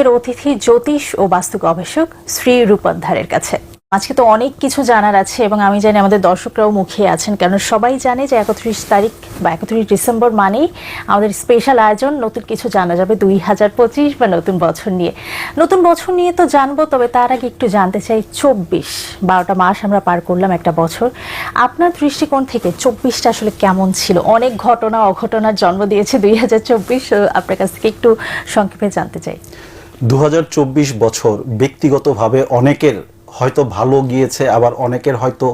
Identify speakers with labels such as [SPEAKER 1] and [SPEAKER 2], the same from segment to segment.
[SPEAKER 1] আজকের অতিথি জ্যোতিষ ও বাস্তু গবেষক শ্রী রূপদ্ধারের কাছে। আজকে তো অনেক কিছু জানার আছে এবং আমি জানি আমাদের দর্শকরাও মুখিয়ে আছেন কারণ সবাই জানে যে একত্রিশ তারিখ বা একত্রিশ ডিসেম্বর মানেই আমাদের স্পেশাল আয়োজন, নতুন কিছু জানা যাবে দুই হাজার পঁচিশ বা নতুন বছর নিয়ে। নতুন বছর নিয়ে তো জানব, তবে তার আগে একটু জানতে চাই, চব্বিশ, বারোটা মাস আমরা পার করলাম একটা বছর। আপনার দৃষ্টিকোণ থেকে চব্বিশটা আসলে কেমন ছিল? অনেক ঘটনা, অঘটনার জন্ম দিয়েছে দুই হাজার চব্বিশ আপনার কাছ থেকে একটু সংক্ষেপে জানতে চাই।
[SPEAKER 2] দু হাজার চব্বিশ বছর ব্যক্তিগতভাবে অনেকের হয়তো ভালো গিয়েছে আবার অনেকের হয়তো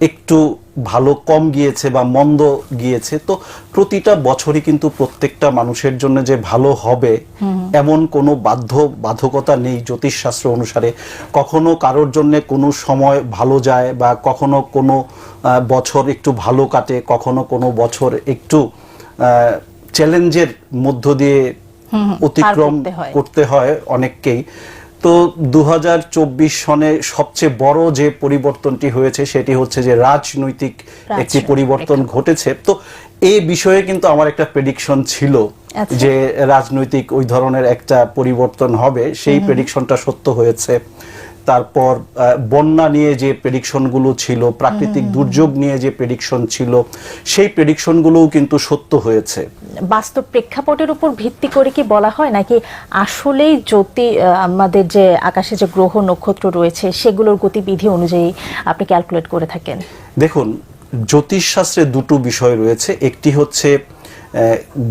[SPEAKER 2] একটু ভালো কম গিয়েছে বা মন্দ গিয়েছে। তো প্রতিটা বছরই কিন্তু প্রত্যেকটা মানুষের জন্য যে ভালো হবে এমন কোনো বাধ্য বাধকতা নেই জ্যোতিষশাস্ত্র অনুসারে। কখনো কারোর জন্য কোনো সময় ভালো যায় বা কখনো কোনো বছর একটু ভালো কাটে কখনো কোনো বছর একটু চ্যালেঞ্জের মধ্য দিয়ে অতিক্রম
[SPEAKER 1] করতে হয়।
[SPEAKER 2] অনেককেই তো দুহাজার চব্বিশ সনে সবচেয়ে বড় যে পরিবর্তনটি হয়েছে সেটি হচ্ছে যে রাজনৈতিক একটি পরিবর্তন ঘটেছে তো এই বিষয়ে কিন্তু আমার একটা প্রেডিকশন ছিল। যে রাজনৈতিক ওই ধরনের একটা পরিবর্তন হবে সেই প্রেডিকশনটা সত্য হয়েছে। তারপর বন্যা নিয়ে যে প্রেডিকশনগুলো ছিল প্রাকৃতিক দুর্যোগ নিয়ে যে প্রেডিকশন ছিল সেই প্রেডিকশনগুলোও কিন্তু সত্য হয়েছে।
[SPEAKER 1] বাস্তব প্রেক্ষাপটের উপর ভিত্তি করে কি বলা হয়? নাকি আসলেই জ্যোতি আমাদের যে আকাশে যে গ্রহ নক্ষত্র রয়েছে সেগুলোর গতিবিধি অনুযায়ী আপনি ক্যালকুলেট করে থাকেন?
[SPEAKER 2] দেখুন জ্যোতিষশাস্ত্রে দুটো বিষয় রয়েছে। একটি হচ্ছে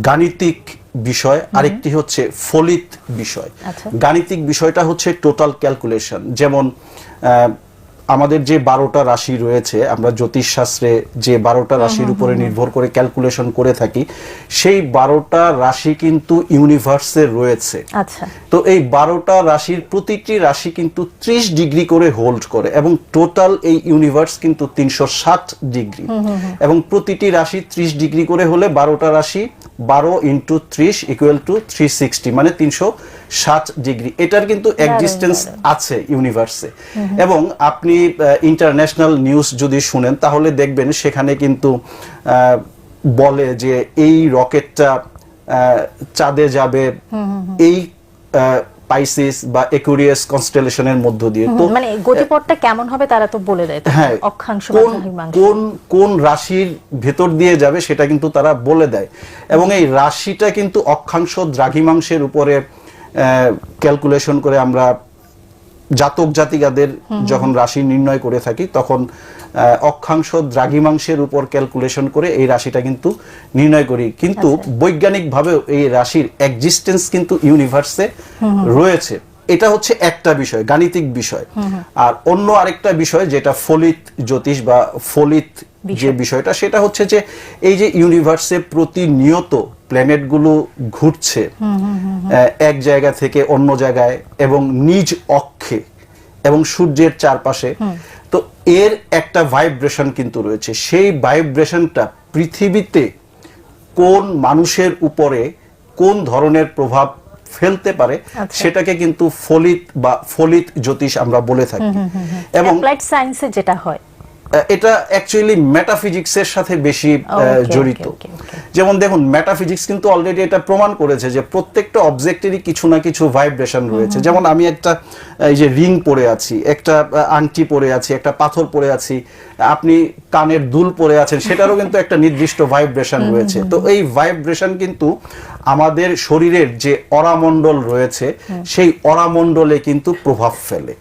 [SPEAKER 2] গাণিতিক বিষয় আরেকটি হচ্ছে ফলিত বিষয়।
[SPEAKER 1] আচ্ছা।
[SPEAKER 2] গাণিতিক বিষয়টা হচ্ছে টোটাল ক্যালকুলেশন যেমন আহ, আমাদের যে বারোটা রাশি রয়েছে আমরা জ্যোতিষশাস্ত্রে যে বারোটা রাশির উপরে নির্ভর করে ক্যালকুলেশন করে থাকি সেই বারোটা রাশি কিন্তু ইউনিভার্সে রয়েছে।
[SPEAKER 1] আচ্ছা।
[SPEAKER 2] তো এই বারোটা রাশির প্রতিটি রাশি কিন্তু ত্রিশ ডিগ্রি করে হোল্ড করে এবং টোটাল এই ইউনিভার্স কিন্তু তিনশো ষাট ডিগ্রি। এবং প্রতিটি রাশি ত্রিশ ডিগ্রি করে হলে বারোটা রাশি বারো ইন্টু ত্রিশ ইকুয়াল টু থ্রি সিক্সটি মানে তিনশো ষাট ডিগ্রি। এটার কিন্তু এক্সিস্টেন্স আছে ইউনিভার্সে এবং আপনি ইন্টারন্যাশনাল নিউজ যদি শুনেন তাহলে দেখবেন সেখানে কিন্তু বলে যে এই রকেটটা চাঁদে যাবে। এই পাইসিস বা একুরিয়াস কনস্টেলেশনের মধ্য দিয়ে তো
[SPEAKER 1] মানে গতিপথটা কেমন হবে তারা তো বলে দেয়।
[SPEAKER 2] হ্যাঁ
[SPEAKER 1] অক্ষাংশ
[SPEAKER 2] কোন কোন কোন রাশির ভেতর দিয়ে যাবে সেটা কিন্তু তারা বলে দেয় এবং এই রাশিটা কিন্তু অক্ষাংশ দ্রাঘিমাংশের উপরে ক্যালকুলেশন করে আমরা জাতক জাতিকাদের যখন রাশি নির্ণয় করে থাকি তখন অক্ষাংশ দ্রাঘিমাংশের উপর ক্যালকুলেশন করে এই রাশিটা কিন্তু নির্ণয় করি। কিন্তু বৈজ্ঞানিকভাবে এই রাশির এক্সিস্টেন্স কিন্তু ইউনিভার্সে রয়েছে। এটা হচ্ছে একটা বিষয় গাণিতিক বিষয়। আর অন্য আরেকটা বিষয় যেটা ফলিত জ্যোতিষ বা ফলিত যে বিষয়টা সেটা হচ্ছে যে এই যে ইউনিভার্সে প্রতিনিয়ত প্ল্যানেটগুলো ঘুরছে এক জায়গা থেকে অন্য জায়গায় এবং নিজ অক্ষে এবং সূর্যের চারপাশে। তো এর একটা ভাইব্রেশন কিন্তু রয়েছে। সেই ভাইব্রেশনটা পৃথিবীতে কোন মানুষের উপরে কোন ধরনের প্রভাব ফেলতে পারে
[SPEAKER 1] আচ্ছা।
[SPEAKER 2] সেটাকে কিন্তু ফলিত বা ফলিত জ্যোতিষ আমরা বলে থাকি। এবং
[SPEAKER 1] সায়েন্সে যেটা হয়
[SPEAKER 2] এটা অ্যাকচুয়ালি মেটাফিজিক্সের সাথে বেশি জড়িত. যেমন দেখুন মেটাফিজিক্স কিন্তু অলরেডি এটা প্রমাণ করেছে যে প্রত্যেকটা অবজেক্টেরই কিছু না কিছু ভাইব্রেশন রয়েছে। যেমন আমি একটা এই যে রিং পরে আছি একটা আংটি পরে আছি একটা পাথর পরে আছি আপনি কানের দুল পরে আছেন সেটারও কিন্তু একটা নির্দিষ্ট ভাইব্রেশন রয়েছে। তো এই ভাইব্রেশন কিন্তু আমাদের শরীরের যে অরামণ্ডল রয়েছে সেই অরামণ্ডলে কিন্তু প্রভাব ফেলে।